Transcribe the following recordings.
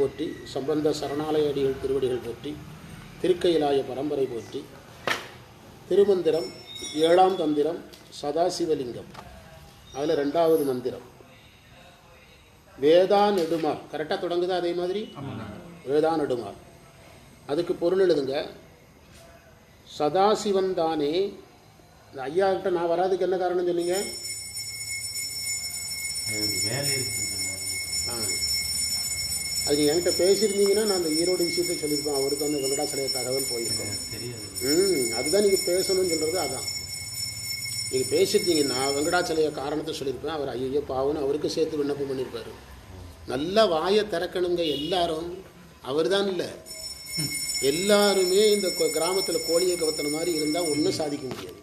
போற்றி சம்பந்த சரணாலயடிகள் திருவடிகள் போற்றி திருக்கையிலாய பரம்பரை போற்றி திருமந்திரம் ஏழாம் தந்திரம் சதாசிவலிங்கம். அதில் ரெண்டாவது மந்திரம். வேதா நெடுமால் கரெக்டாக தொடங்குதா அதே மாதிரி? வேதா நெடுமால் அதுக்கு பொருள் எழுதுங்க. சதாசிவன் தானே. இந்த ஐயா கிட்ட நான் வராதுக்கு என்ன காரணம் சொன்னீங்க? ஆ. அது நீங்கள் என்கிட்ட பேசியிருந்தீங்கன்னா நான் அந்த ஈரோடு விஷயத்தை சொல்லியிருப்பேன். அவருக்கு வந்து வெங்கடாசலைய தகவல் போயிருக்கோம். ம் அதுதான் நீங்கள் பேசணும்னு சொல்கிறது அதான். நீங்கள் பேசியிருந்தீங்கன்னா வெங்கடாச்சலைய காரணத்தை சொல்லியிருப்பேன். அவர் ஐயோ பாவன்னு அவருக்கு சேர்த்து விண்ணப்பம் பண்ணியிருப்பாரு. நல்ல வாயை திறக்கணுங்க எல்லாரும். அவர் தான் இல்லை. எல்லாருமே இந்த கிராமத்தில் கோழியை கவத்தன மாதிரி இருந்தால் ஒன்றும் சாதிக்க முடியாது.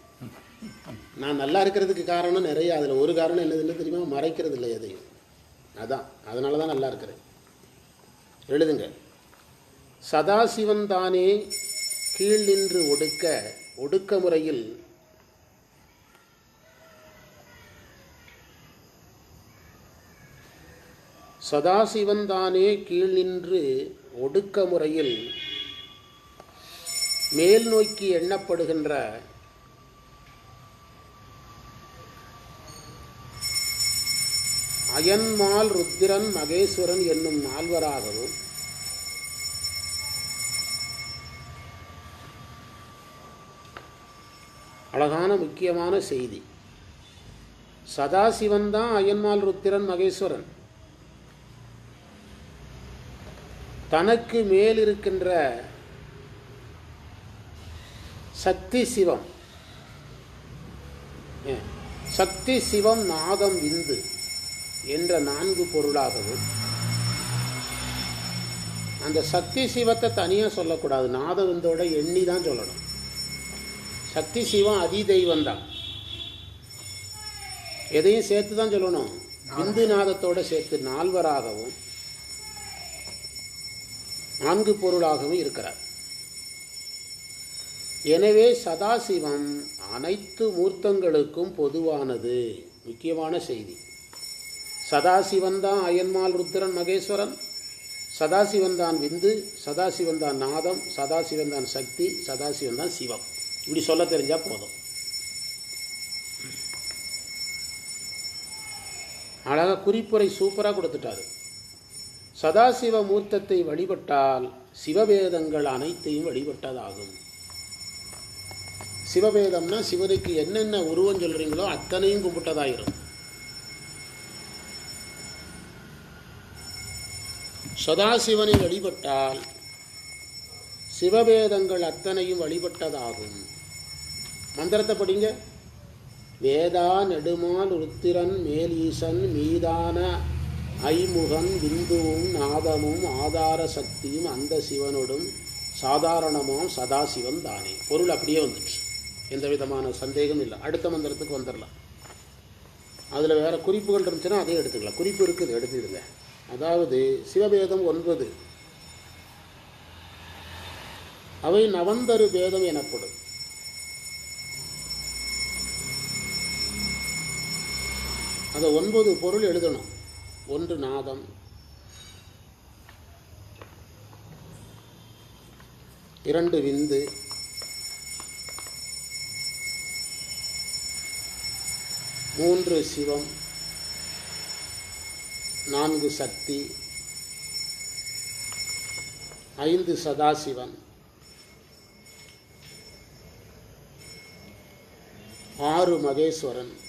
நான் நல்லா இருக்கிறதுக்கு காரணம் நிறைய. அதில் ஒரு காரணம் என்னதுன்னு தெரியுமா? மறைக்கிறது இல்லை எதையும். அதான். அதனால தான் நல்லா இருக்கிறேன். எழுதுங்க. சதாசிவன் தானே கீழ் நின்று ஒடுக்க ஒடுக்க முறையில் சதாசிவன் தானே கீழ் நின்று ஒடுக்க முறையில் மேல் நோக்கி எண்ணப்படுகின்ற அயன்மால் ருத்திரன் மகேஸ்வரன் என்னும் நால்வராகவும் அழகான முக்கியமான செய்தி. சதாசிவன் தான் அயன்மால் ருத்திரன் மகேஸ்வரன். தனக்கு மேல் இருக்கின்ற சக்தி சிவம் சக்தி சிவம் நாதம் விந்து என்ற நான்கு பொருளாகவும் அந்த சக்தி சிவத்தை தனியாக சொல்லக்கூடாது. நாத விந்தோட எண்ணி தான் சொல்லணும். சக்தி சிவம் அதி தெய்வம் தான் எதையும் சேர்த்து தான் சொல்லணும். விந்துநாதத்தோடு சேர்த்து நால்வராகவும் நான்கு பொருளாகவும் இருக்கிறார். எனவே சதாசிவம் அனைத்து மூர்த்தங்களுக்கும் பொதுவானது. முக்கியமான செய்தி. சதாசிவன் தான் அயன்மால் ருத்திரன் மகேஸ்வரன். சதாசிவன் தான் விந்து சதாசிவன் தான் நாதம் சதாசிவன் தான் சக்தி சதாசிவன் தான் சிவம். இப்படி சொல்ல தெரிஞ்சால் போதும். அழகாக குறிப்புரை சூப்பராக கொடுத்துட்டாரு. சதாசிவ மூர்த்தத்தை வழிபட்டால் சிவவேதங்கள் அனைத்தையும் வழிபட்டதாகும். சிவவேதம்னா சிவனுக்கு என்னென்ன உருவம் சொல்றீங்களோ அத்தனையும் கும்பிட்டதாயிரும். சதாசிவனை வழிபட்டால் சிவவேதங்கள் அத்தனையும் வழிபட்டதாகும். மந்திரத்தை படிங்க. வேதா நெடுமால் ருத்திரன் மேலீசன் மீதான ஐமுகன் விந்துவும் நாதமும் ஆதார சக்தியும் அந்த சிவனோடும் சாதாரணமாம் சதாசிவன் தானே. பொருள் அப்படியே வந்துடுச்சு. எந்த விதமான சந்தேகம் இல்லை. அடுத்த மந்திரத்துக்கு வந்துடலாம். அதில் வேறு குறிப்புகள் இருந்துச்சுன்னா அதையும் எடுத்துக்கலாம். குறிப்பு இருக்குது எடுத்துடுங்க அதாவது சிவவேதம் ஒன்பது. அவை நவந்தரு வேதம் எனப்படும். அந்த ஒன்பது பொருள் எழுதணும். ஒன்று நாதம். இரண்டு விந்து. மூன்று சிவம். நான்கு சக்தி. ஐந்து சதாசிவன் ஆறு மகேஸ்வரன்.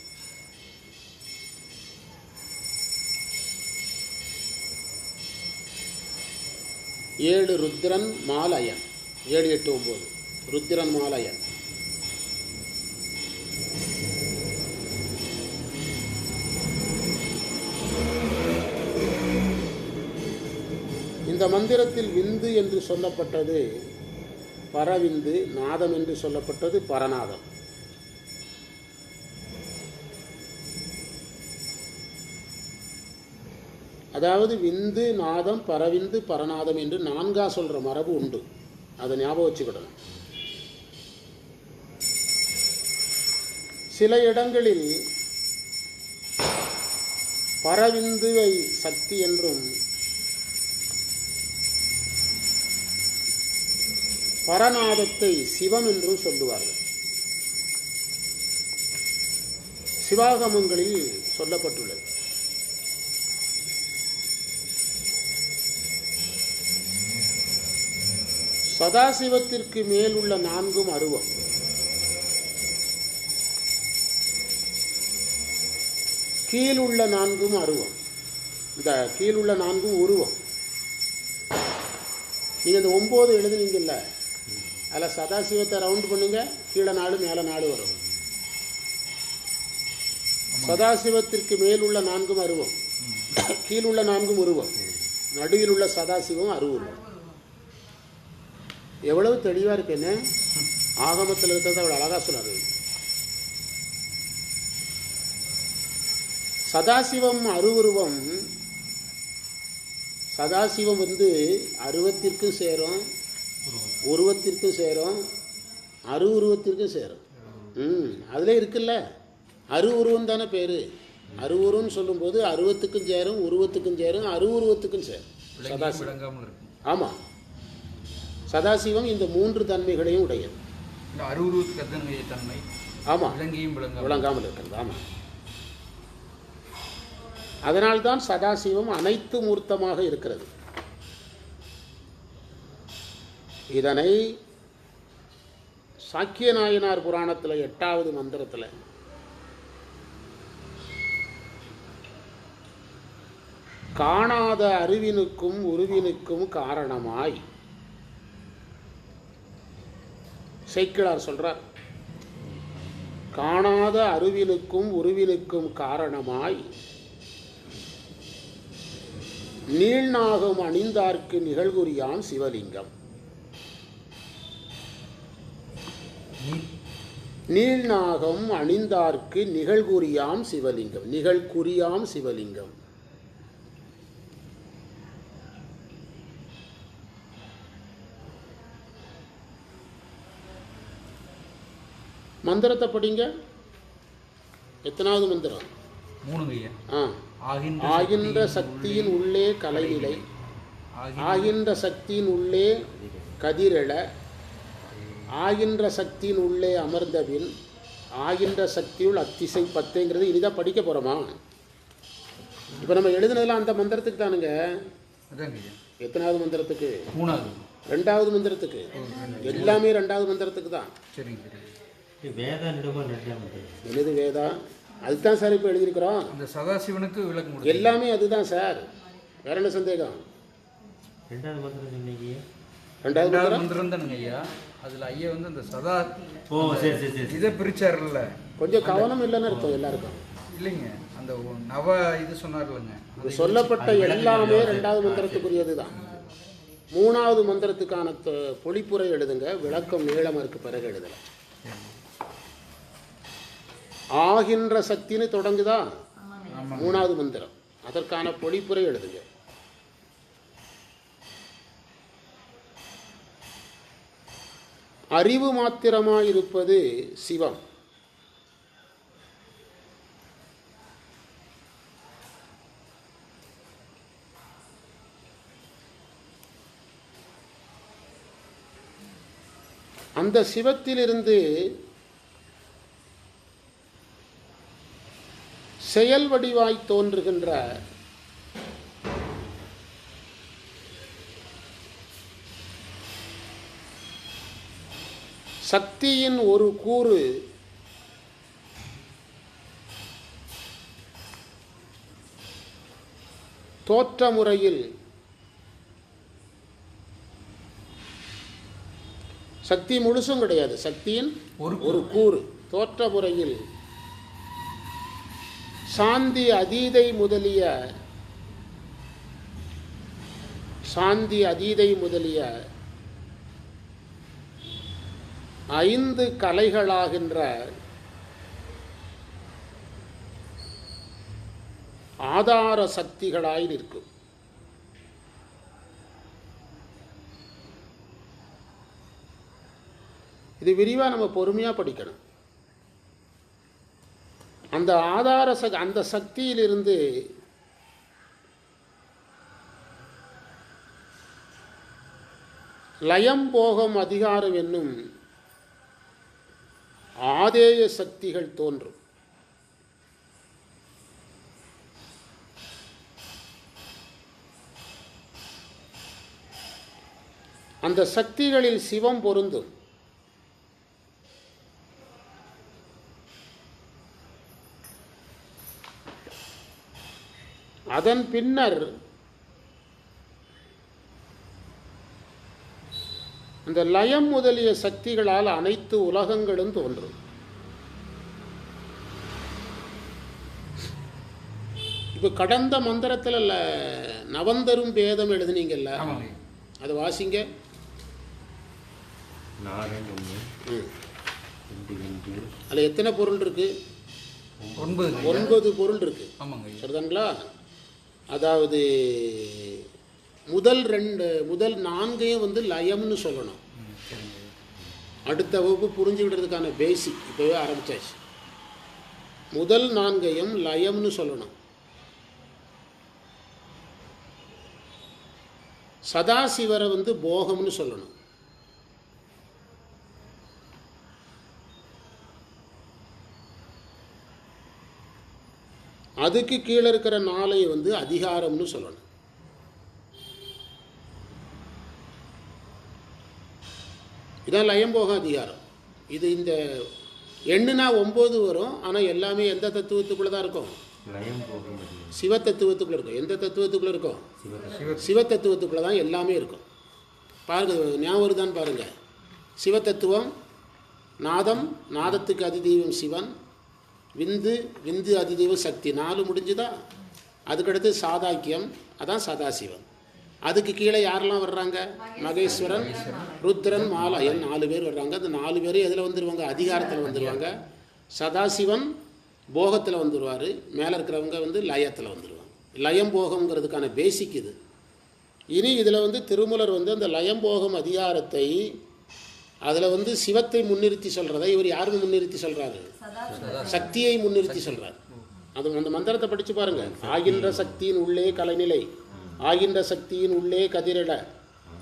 ஏழு ருத்ரன் மாலயன் ஏழு எட்டு ஒம்பது. ருத்ரன் மாலயன் இந்த மந்திரத்தில் விந்து என்று சொல்லப்பட்டது பரவிந்து நாதம் என்று சொல்லப்பட்டது பரநாதம். அதாவது விந்து நாதம் பரவிந்து பரநாதம் என்று நான்கா சொல்கிற மரபு உண்டு. அதை ஞாபகம் வச்சுக்கிடணும். சில இடங்களில் பரவிந்துவை சக்தி என்றும் பரநாதத்தை சிவம் என்றும் சொல்லுவார்கள். சிவாகமங்களில் சொல்லப்பட்டுள்ளது. சதாசிவத்திற்கு மேல் உள்ள நான்கும் அருவம். கீழுள்ள நான்கும் அருவம். இந்த கீழுள்ள நான்கும் உருவம். நீங்கள் இந்த ஒம்பது எழுதுனீங்கல்ல அதில் சதாசிவத்தை ரவுண்ட் பண்ணுங்க கீழே நாலு மேலே நாலு வரும். சதாசிவத்திற்கு மேல் உள்ள நான்கும் அருவம். கீழுள்ள நான்கும் உருவம். நடுவில் உள்ள சதாசிவம் அருவம். எவ்வளவு தெளிவாக இருக்குன்னு ஆகமத்தில் இருக்கிறத அவ்வளோ அழகாக சொன்னார். சதாசிவம் அருவுருவம். சதாசிவம் வந்து அருவத்திற்கும் சேரும் உருவத்திற்கும் சேரும் அரு உருவத்திற்கும் சேரும். ம் அதில் இருக்குல்ல. அரு உருவம் தானே பேர். அரு உருவம்னு சொல்லும்போது அருவத்துக்கும் சேரும் உருவத்துக்கும் சேரும் அரு உருவத்துக்கும் சேரும் சதாசிவம். ஆமாம் சதாசிவம் இந்த மூன்று தன்மைகளையும் உடையது. தன்மை ஆமாம் விளங்காமல். விளங்காமல் இருக்கிறது ஆமாம் அதனால்தான் சதாசிவம் அனைத்து மூர்த்தமாக இருக்கிறது. இதனை சாக்கிய நாயனார் புராணத்தில் எட்டாவது மந்திரத்தில் காணாத அறிவினுக்கும் உருவினுக்கும் காரணமாய் சேக்கிழார் சொல்கிறார் காணாத அறிவினுக்கும் உருவினுக்கும் காரணமாய் நீள்நாகம் அணிந்தார்க்கு நிகழ்குறியாம் சிவலிங்கம். நீள்நாகம் அணிந்தார்க்கு நிகழ்குறியாம் சிவலிங்கம் நிகழ்குறியாம் சிவலிங்கம். மந்திரத்தை படிங்க. எத்தனாவது மந்திரம்? ஆ. ஆகின்ற சக்தியின் உள்ளே கலைநிலை. ஆகி- ஆகின்ற சக்தியின் உள்ளே கதிரெழ. ஆகின்ற சக்தியின் உள்ளே அமர்ந்தபின் ஆகின்ற சக்தியுள் அத்திசை பத்துங்கிறது இனிதான் படிக்க போகிறோமா இப்போ நம்ம எழுதுனதெல்லாம் அந்த மந்திரத்துக்கு தானுங்க. எத்தனாவது மந்திரத்துக்கு? மூணாவது. ரெண்டாவது மந்திரத்துக்கு. எல்லாமே ரெண்டாவது மந்திரத்துக்கு தான். சரிங்க. வேதா மந்திரம். எழுது வேதா அதுதான் சார் இப்போ எழுதியிருக்கிறோம். இந்த சதாசிவனுக்கு விளக்கு முடியும் எல்லாமே அதுதான் சார். வேற என்ன சந்தேகம்? ரெண்டாவது மந்திரம் சொன்னீங்க. ரெண்டாவது மந்திரம்? தானுங்க ஐயா. அதுல ஐயா வந்து அந்த சதா ஓ சரி சரி சரி. இதை பிரிச்சாருல்ல. கொஞ்சம் கவனம் இல்லைன்னு இருக்கும் எல்லாருக்கும். இல்லைங்க அந்த நவ இது சொன்னார்லங்க. சொல்லப்பட்ட எல்லாமே ரெண்டாவது மந்திரத்துக்குரியது தான் மூணாவது மந்திரத்துக்கான தொ- பொழிப்புரை எழுதுங்க. விளக்கம் நீளம் இருக்கு பிறகு எழுதலாம். ஆகின்ற சக்தின்னு தொடங்குதா? மூணாவது மந்திரம். அதற்கான பொழிப்புரை எழுதுங்க. அறிவு மாத்திரமாயிருப்பது சிவம். அந்த சிவத்திலிருந்து செயல் வடிவாய் தோன்றுகின்ற சக்தியின் ஒரு கூறு தோற்ற முறையில் சக்தி முழுசும் கிடையாது. சக்தியின் ஒரு ஒரு கூறு. தோற்ற முறையில் சாந்தி அதீதை முதலிய சாந்தி அதீதை முதலிய ஐந்து கலைகளாகின்ற ஆதார சக்திகளாய் நிற்கும். இது விரிவாக நம்ம பொறுமையாக படிக்கணும். அந்த ஆதார சக் அந்த சக்தியிலிருந்து லயம் போகம் அதிகாரம் என்னும் ஆதேய சக்திகள் தோன்றும். அந்த சக்திகளில் சிவம் பொருந்தும். அதன் பின்னர் அந்த லயம் முதலிய சக்திகளால் அனைத்து உலகங்களும் தோன்றும். இப்போ கடந்த மந்திரத்தில் நவந்தரும் பேதம் எழுதுனீங்கல்ல? அதை வாசிங்க. அதில் எத்தனை பொருள் இருக்கு? ஒன்பது. ஒன்பது பொருள் இருக்கு. சரிதாங்களா? அதாவது முதல் ரெண்டு முதல் நான்கையும் வந்து லயம்னு சொல்லணும். அடுத்த வகுப்பு புரிஞ்சுக்கிட்டதுக்கான பேசிக் இப்போவே ஆரம்பித்தாச்சு முதல் நான்கையும் லயம்னு சொல்லணும். சதாசிவரை வந்து போகம்னு சொல்லணும். அதுக்கு கீழே இருக்கிற நாளை வந்து அதிகாரம்னு சொல்லணும். இதான் லயம்போக அதிகாரம். இது இந்த எண்ணுனா ஒம்பது வரும் ஆனால் எல்லாமே எந்த தத்துவத்துக்குள்ளே தான் இருக்கும்? சிவ தத்துவத்துக்குள்ளே இருக்கும். எந்த தத்துவத்துக்குள்ளே இருக்கும்? சிவ சிவ தத்துவத்துக்குள்ளே தான் எல்லாமே இருக்கும். பாருங்க ஞாபகம் வருதான்னு பாருங்க. சிவ தத்துவம் நாதம் நாதத்துக்கு அதிதெய்வம் சிவன் விந்து விந்து அதிதீவ சக்தி. நாலு முடிஞ்சுதா? அதுக்கடுத்து சாதாக்கியம். அதான் சதாசிவன் அதுக்கு கீழே யாரெல்லாம் வர்றாங்க? மகேஸ்வரன் ருத்ரன் மாலயன் நாலு பேர் வர்றாங்க? அந்த நாலு பேரும் எதில் வந்துடுவாங்க அதிகாரத்தில் வந்துடுவாங்க சதாசிவன் போகத்தில் வந்துடுவார் மேலே இருக்கிறவங்க வந்து லயத்தில் வந்துடுவாங்க லயம் போகம்ங்கிறதுக்கான பேசிக் இது. இனி இதில் வந்து திருமலர் வந்து அந்த லயம் போகம் அதிகாரத்தை அதில் வந்து சிவத்தை முன்னிறுத்தி சொல்கிறத இவர் யாருமே முன்னிறுத்தி சொல்கிறாரு சக்தியை முன்னிறுத்தி சொல்கிறார் அது அந்த மந்திரத்தை படித்து பாருங்க. ஆகின்ற சக்தியின் உள்ளே கலைநிலை ஆகின்ற சக்தியின் உள்ளே கதிரிட.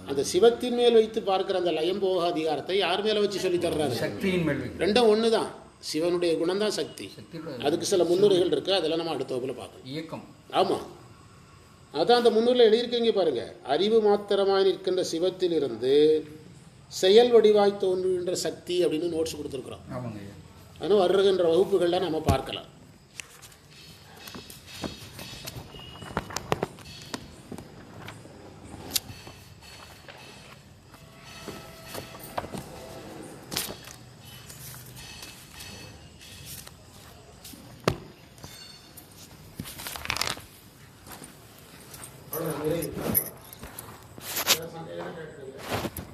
அந்த சிவத்தின் மேல் வைத்து பார்க்கிற அந்த லயம்போக அதிகாரத்தை யார் மேலே வச்சு சொல்லி தர்றாரு? சக்தியின் மேல் வைக்கும் ரெண்டும் ஒன்று தான் சிவனுடைய குணம்தான் சக்தி. சக்தியோட அதுக்கு சில முன்னுரைகள் இருக்குது அதெல்லாம் நம்ம அடுத்த வகுப்பில் பார்க்கலாம். இயக்கம். ஆமாம் அதான் அந்த முன்னூரில் எழுதியிருக்கீங்க பாருங்க. அறிவு மாத்திரமாய் நிற்கின்ற சிவத்திலிருந்து செயல் வடிவாய் தோன்றுகின்ற சக்தி அப்படின்னு நோட்ஸ் கொடுத்துருக்குறோம். அதனால் வருகின்ற வகுப்புகளில் நம்ம பார்க்கலாம்.